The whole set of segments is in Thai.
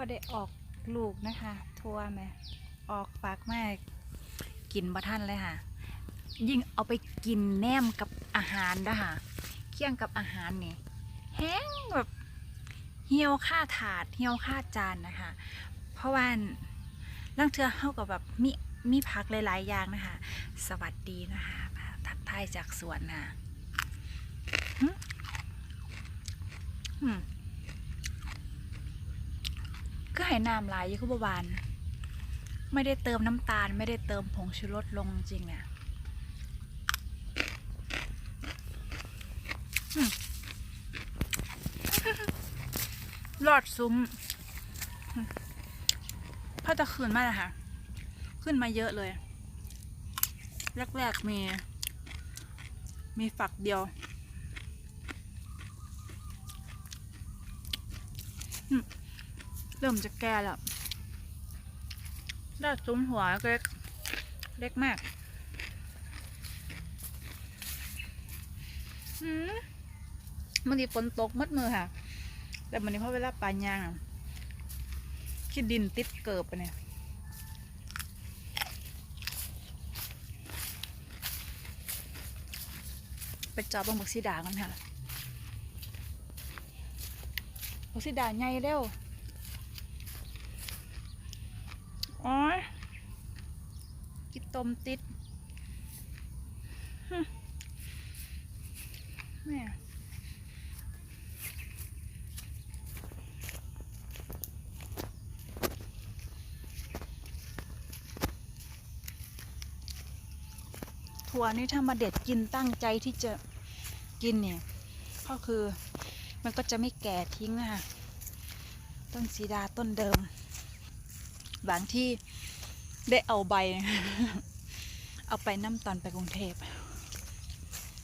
อได้ออกลูกนะคะทั่วไหมออกปากแม่กินบะท่านเลยค่ะ ยิ่งเอาไปกินแนมกับอาหารนะคะเคี่ยงกับอาหารนี่แห้งแบบเหี่ยวค่าถาดเหี่ยวค่าจานนะคะ เพราะว่าล่างเทือเข้ากับแบบมีมีผักหลาย ๆ อย่างนะคะ สวัสดีนะคะทักทายจากสวนนะหึหึ ก็ให้น้ำลายอยี่คุบบหวาน ไม่ได้เติมน้ำตาล ไม่ได้เติมผงชูรสลงจริงเนี่ยหึรอดซุ้มหึพอจะคืนมาแล้วค่ะขึ้นมาเยอะเลย แรกๆมี มีฝักเดียวอืม เริ่มจะแก่แล้วได้ซุ้มหัวเล็ก เล็กมากอมันนี้ฝนตกมัดมือค่ะ แต่มันนี้เพราะเวลาปลายางคิดดินติดเกิบไปเนี่ยไปจอบบังบักซีดากันค่ะบักซีดาใหญ่เร็วโอ้ยิต้มติดแม่ถั่วนี่ถ้ามาเด็ดกินตั้งใจที่จะกินเนี่ยก็คือมันก็จะไม่แก่ทิ้งนะคะต้นสีดาต้นเดิม บางที่ ได้เอาใบ เอาไปน้ำตอนไปกรุงเทพ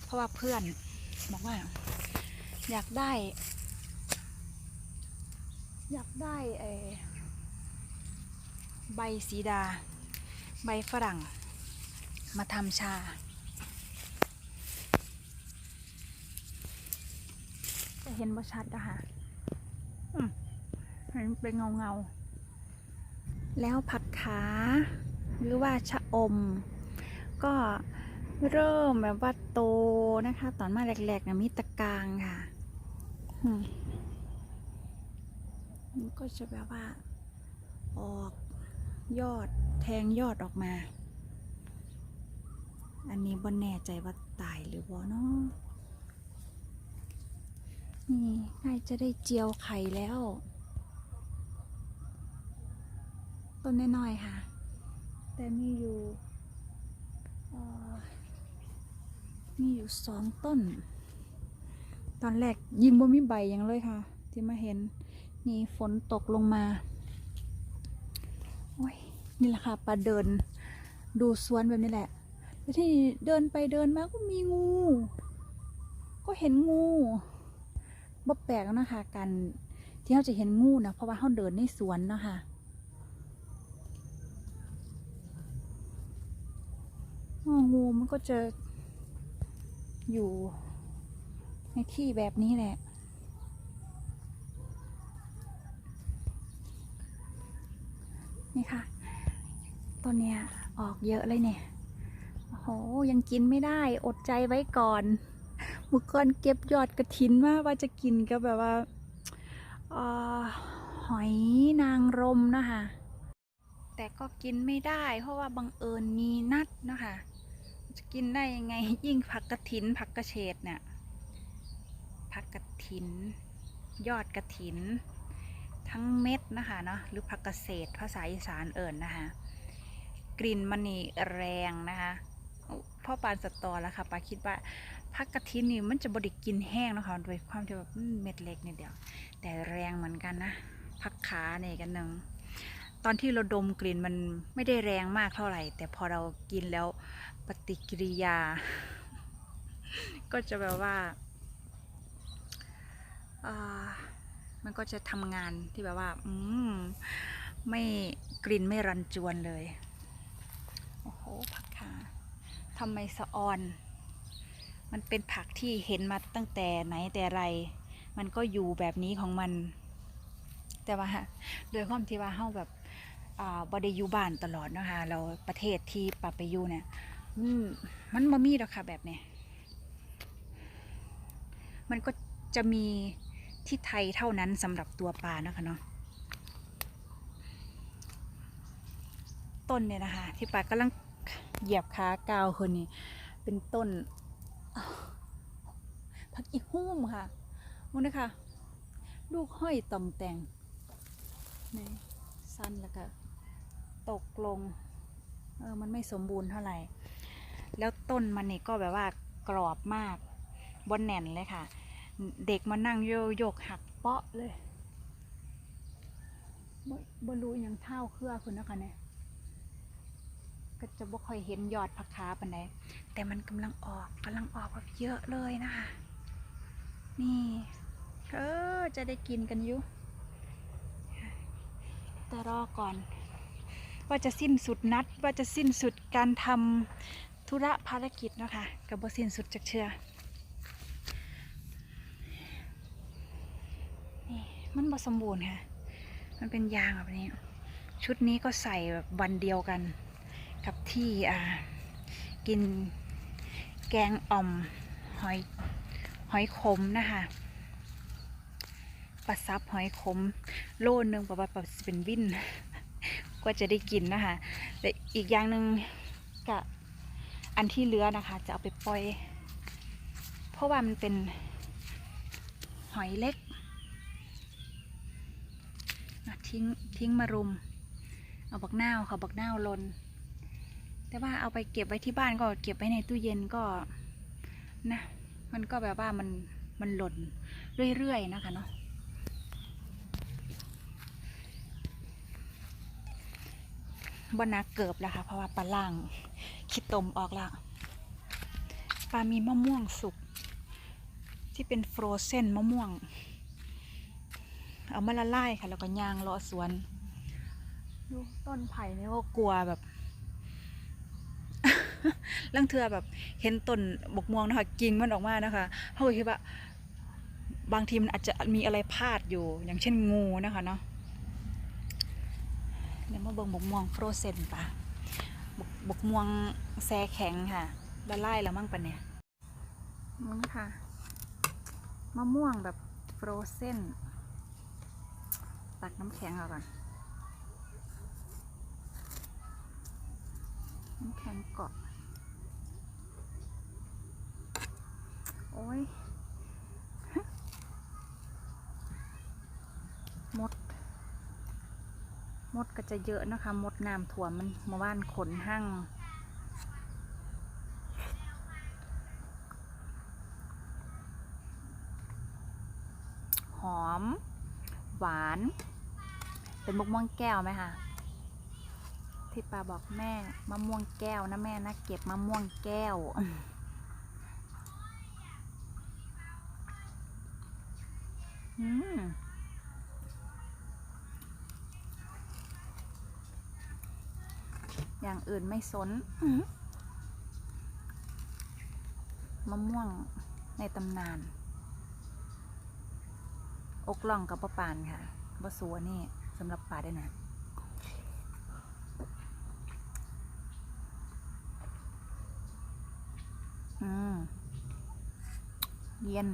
เพราะว่าเพื่อนบอกว่า อยากได้ อยากได้ไอ้ใบสีดา ใบฝรั่ง มาทำชาจะเห็นว่าชัดนะคะเห็นเป็นเงาเงา แล้วผักขาหรือว่าชะอม ก็เริ่มแบบว่าโตนะคะ ตอนมาแรกๆนะมีตะกางค่ะมมันก็จะแบบว่า ออกยอดแทงยอดออกมา อันนี้บนแน่ใจว่าตายหรือบ่เนาะนี่ใกล้จะได้เจียวไข่แล้ว ต้นน้อยๆค่ะ แต่มีอยู่มีอยู่สองต้น ตอนแรกยิงบ่มีใบยังเลยค่ะ ที่มาเห็นนี่ฝนตกลงมาโอ้ยนี่แหละค่ะปลาเดิน ดูสวนแบบนี้แหละ แล้วที่เดินไปเดินมาก็มีงู ก็เห็นงูบ่แปลกนะคะการที่เราจะเห็นงูนะเพราะว่าเขาเดินในสวนเนาะคะอ๋อ งูมันก็จะอยู่ในที่แบบนี้แหละ นี่ค่ะ ต้นเนี้ยออกเยอะเลยเนี่ย โอ้โห ยังกินไม่ได้ อดใจไว้ก่อนเมื่อก่อนเก็บยอดกระถินมาว่าจะกินก็แบบว่าออหอยนางรมนะคะ แต่ก็กินไม่ได้เพราะว่าบังเอิญมีนัดนะคะ จะกินได้ยังไง ยิ่งผักกระถินผักกระเฉดเนี่ยผักกระถิน ยอดกระถิน ทั้งเม็ดนะคะเนาะหรือผักกระเฉดภาษาอีสานเอิญนะคะกลิ่นมันนี่แรงนะคะพ่อปานสตอแล้วค่ะปาคิดว่าผักกระทินนี่มันจะบดิกินแห้งนะคะโดยความที่แบบเม็ดเล็กนิดเดียว แต่แรงเหมือนกันนะผักขาเนี่ยกันหนึ่งตอนที่เราดมกลิ่นมันไม่ได้แรงมากเท่าไหร่ แต่พอเรากินแล้ว ปฏิกิริยา ก็จะแบบว่า มันก็จะทำงานที่แบบว่า อืม ไม่กลิ่นไม่รันจวนเลย โอ้โห ผักขาทำไมสะออน มันเป็นผักที่เห็นมาตั้งแต่ไหนแต่ไร มันก็อยู่แบบนี้ของมัน แต่ว่าโดยความที่ว่าเฮาแบบอ่าบ่ได้อยู่บ้านตลอดนะคะ เราประเทศที่ปาไปอยู่เนี่ย อืมมันบ่มีดอกค่ะแบบเนี้ยมันก็จะมีที่ไทยเท่านั้นสำหรับตัวปลานะคะเนาะต้นเนี่ยนะคะ ที่ปลากำลังเหยียบขากาวคนนี้เป็นต้นผักอีหุ่มค่ะมุนนะคะลูกห้อยตองแต่งสั้นแล้วก็ตกลง เออ มันไม่สมบูรณ์เท่าไหร่ แล้วต้นมันนี่ก็แบบว่ากรอบมากบนแน่นเลยค่ะ เด็กมานั่งโยโยกหักเปาะเลยบบรู้อิหยังเท่าเครือคุณนะคะเนี่ยก็จะบ่ค่อยเห็นยอดผักขาปันใดแต่มันกำลังออกกำลังออกแบบเยอะเลยนะคะ นี่เออจะได้กินกันอยู่แต่รอก่อน ว่าจะสิ้นสุดนัดว่าจะสิ้นสุดการทำ ธุระภารกิจเนาะคะกับบสินสุดจากเชือนี่มันบสมบูรณ์ค่ะ มันเป็นยางแบบนี้ ชุดนี้ก็ใส่แบบวันเดียวกัน กับที่อ่ากินแกงอ่อมหอยหอยขมนะคะปลาซับหอยขม โลนึงประมาณแบบเป็นวินก็จะได้กินนะคะแต่อีกอย่างหนึ่งกะ อันที่เหลือนะคะ จะเอาไปปล่อย เพราะว่ามันเป็นหอยเล็กทิ้งทิ้งมารุม เอาบักนาวค่ะบักนาวลน แต่ว่าเอาไปเก็บไว้ที่บ้านก็เก็บไว้ในตู้เย็นก็นะ มันก็แบบว่ามันมันหล่นเรื่อยๆนะคะเนาะบนักเกิบแล้วค่ะเพราะว่าปลาล่าง คิดตมออกล้วปลามีมะม่วงสุก ที่เป็นฟรอเซนมะม่วง เอามาละลายค่ะ แล้วก็ย่างเลาะสวนดูต้นไผ่นี่ก็กลัวแบบลังเทือแบบเห็นต้นบกม่วงนะคะกิ่งมันออกมานะคะเขาคิดว่า บางทีมันอาจจะมีอะไรพลาดอยู่ อย่างเช่นงูนะคะเนาะเดี๋ยวมาเบิ่งบกม่วงโฟรเซนปะ บกบกม่วงแซ่แข็งค่ะละลายแล้วมั่งปะเนี่ยมั้งค่ะ มะม่วงแบบโฟรเซนตักน้ำแข็งเอาก่อน น้ำแข็งเกาะ โอ้ยหมด มดก็จะเยอะนะคะ มดน้ำถ่วมมันมาว่านขนหั่งหอม หวาน เป็นมะม่วงแก้วไหมคะที่ปาบอกแม่มะม่วงแก้วนะแม่นะเก็บมะม่วงแก้วอืม อย่างอื่นไม่สนมะม่วงในตำนาน อกล่องกับปะปานค่ะบะสัวนี่สำหรับป่าได้นะอืม เย็น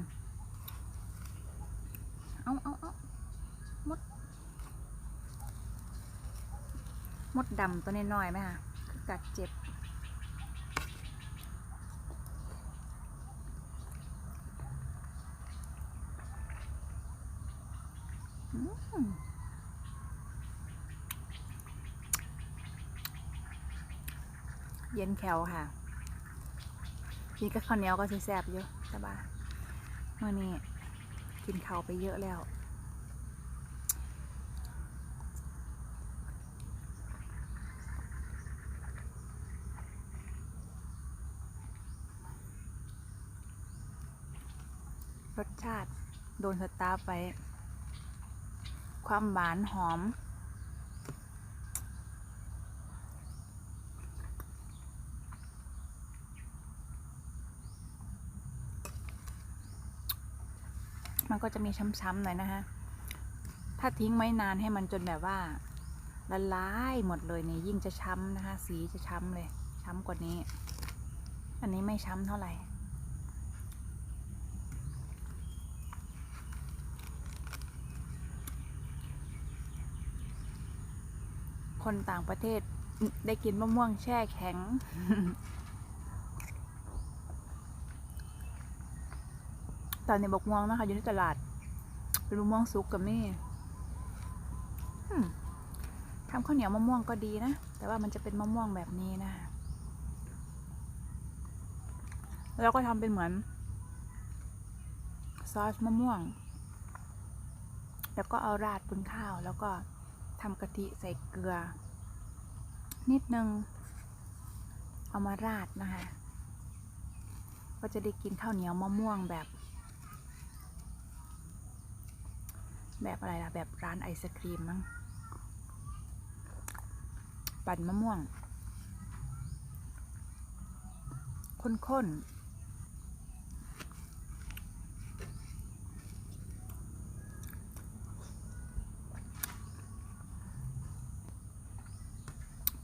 เอาเอาเอามด ม ดำตัวน้อยๆไหมคะกัดเจ็บเย็นแขวค่ะกินกับข้าวเหนียวก็สิแซ่บอยู่สบายเมื่อนี้กินข้าวไปเยอะแล้ว รสชาติ โดนสตาร์ไป ความหวานหอม มันก็จะมีช้ำๆหน่อยนะคะถ้าทิ้งไว้นานให้มันจนแบบว่าละลายหมดเลยเนี่ยยิ่งจะช้ำนะคะ สีจะช้ำเลย ช้ำกว่านี้ อันนี้ไม่ช้ำเท่าไหร่ คนต่างประเทศได้กินมะม่วงแช่แข็ง ตอนนี้บกม่วงนะคะ อยู่ที่ตลาดเป็นมะม่วงสุกกับนี่ทำข้าวเหนียวมะม่วงก็ดีนะ แต่ว่ามันจะเป็นมะม่วงแบบนี้นะ แล้วก็ทำเป็นเหมือน ซอสมะม่วง แล้วก็เอาราดบนข้าวแล้วก็ ทำกะทิใส่เกลือ นิดนึง เอามาราดนะคะ ก็จะได้กินข้าวเหนียวมะม่วงแบบ แบบอะไรล่ะ แบบร้านไอศครีมมั้ง ปั่นมะม่วงข้นๆ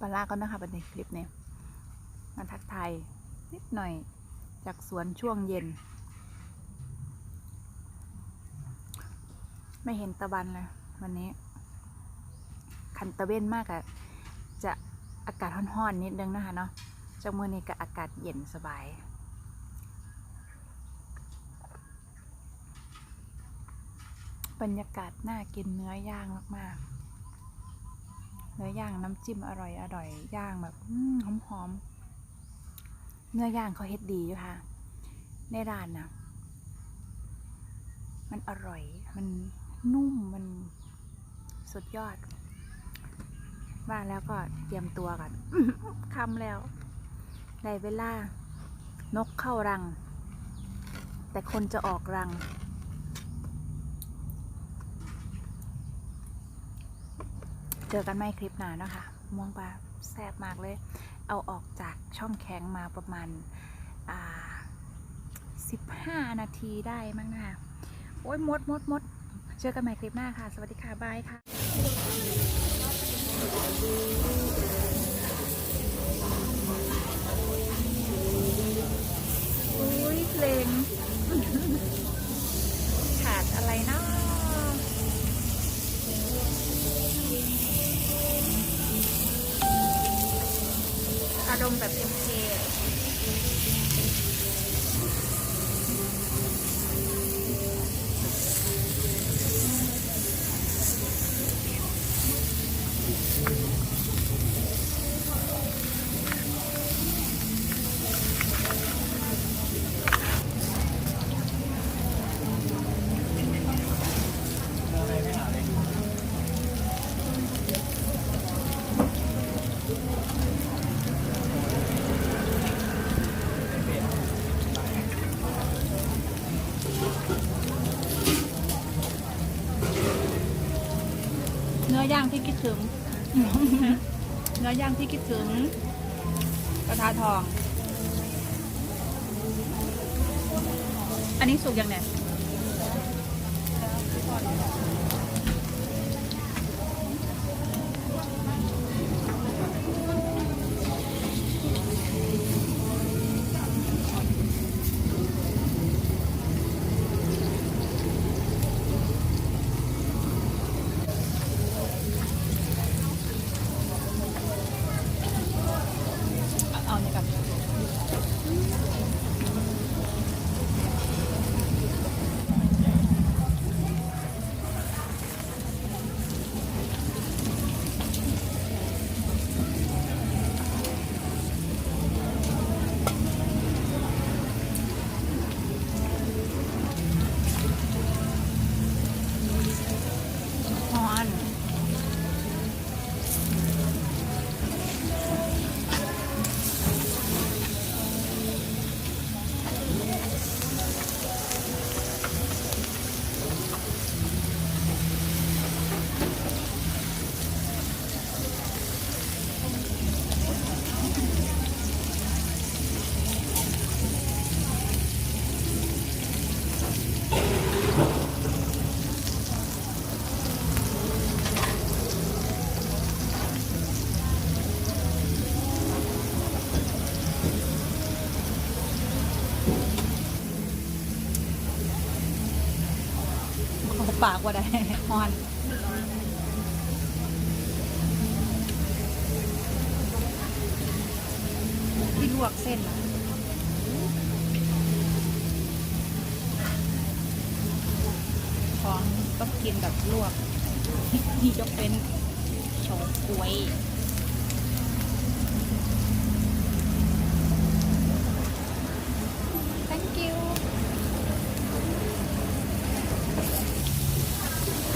ปลาร้าก็นะคะเป็นในคลิปเนี่ยมาทักทายนิดหน่อยจากสวนช่วงเย็น ไม่เห็นตะวันเลยวันนี้ คันตะเว้นมากอะจะอากาศร้อนๆนิดนึงนะคะเนาะจากเมื่อนี้ก็อากาศเย็นสบายบรรยากาศน่ากินเนื้อย่างมาก ๆ เนื้อย่างน้ำจิ้มอร่อยอร่อยย่างแบบหอมหอมเนื้อย่างเขาเฮ็ดดีอยู่ค่ะ ในร้านนะมันอร่อย มันนุ่ม มันสุดยอด ว่าแล้วก็เตรียมตัวกันคำแล้วไดเวลานกเข้ารัง แต่คนจะออกรัง จอกันไม่คลิปหน้านะคะ ม่วงปลาแซ่บมากเลย เอาออกจากช่องแข็งมาประมาณอ่าสิบห้านาทีได้มั้งนะคะโอ้ยมดมดมดเจอกันใหม่คลิปหน้าค่ะ สวัสดีค่ะ บายค่ะอุ้ยเพลงขาดอะไรนาะ อารมแบบเเนื้อย่างที่คิดถึง เนื้อย่างที่คิดถึงกระทะทอง อันนี้สุกยังไง ปากว่าได้ฮอนที่ลวกเส้นอะของต้องกินแบบลวกที่ยกเป็นโฉวกล้วย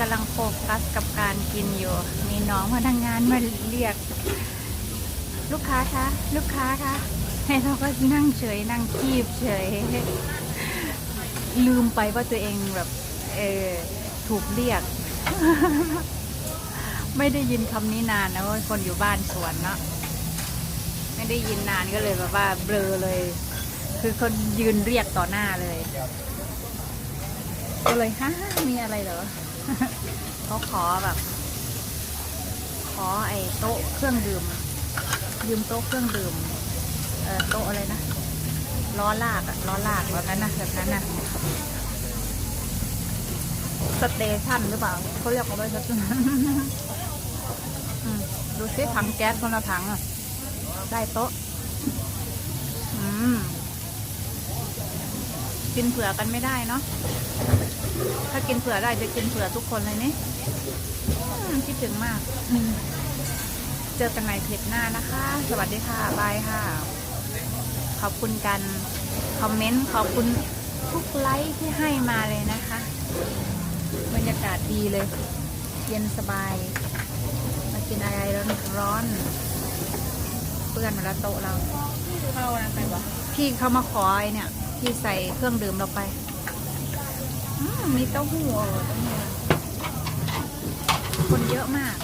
กำลังโฟกัสกับการกินอยู่ มีน้องพนักงงานมาเรียก ลูกค้าคะลูกค้าคะให้เราก็นั่งเฉยนั่งคีบเฉย ลืมไปว่าตัวเองแบบเออถูกเรียก ไม่ได้ยินคำนี้นานนะว่าคนอยู่บ้านสวนเนาะไม่ได้ยินนานก็เลยแบบว่าเบลอเลย คือคนยืนเรียกต่อหน้าเลยก็เลยฮ่ามีอะไรเหรอ เขาขอแบบ ขอไอ้โต๊ะเครื่องดื่ม ยืมโต๊ะเครื่องดื่ม เอ่อโต๊ะอะไรนะ ล้อลากอะล้อลากแบบนั้นนะแบบนั้นนะสเตชันหรือเปล่าเขาเรียกเขาไว้สเตชันดูซิถังแก๊สคนละถังอะได้โต๊ะ อืม กินเผื่อกันไม่ได้เนาะ ถ้ากินเผื่อได้จะกินเผื่อทุกคนเลยนี่อืมคิดถึงมากอืมเจอกันใหม่คลิปหน้านะคะ สวัสดีค่ะ บายค่ะ ขอบคุณกันคอมเมนต์ ขอบคุณทุกไลค์ที่ให้มาเลยนะคะ บรรยากาศดีเลย เย็นสบาย มากินอะไรร้อนๆเพื่อนมาแล้วโต๊ะเราเข้านะใครวะพี่เขามาขอไอ้เนี่ย พี่ใส่เครื่องดื่มเราไปอื มีเต้าหู้คนเยอะมาก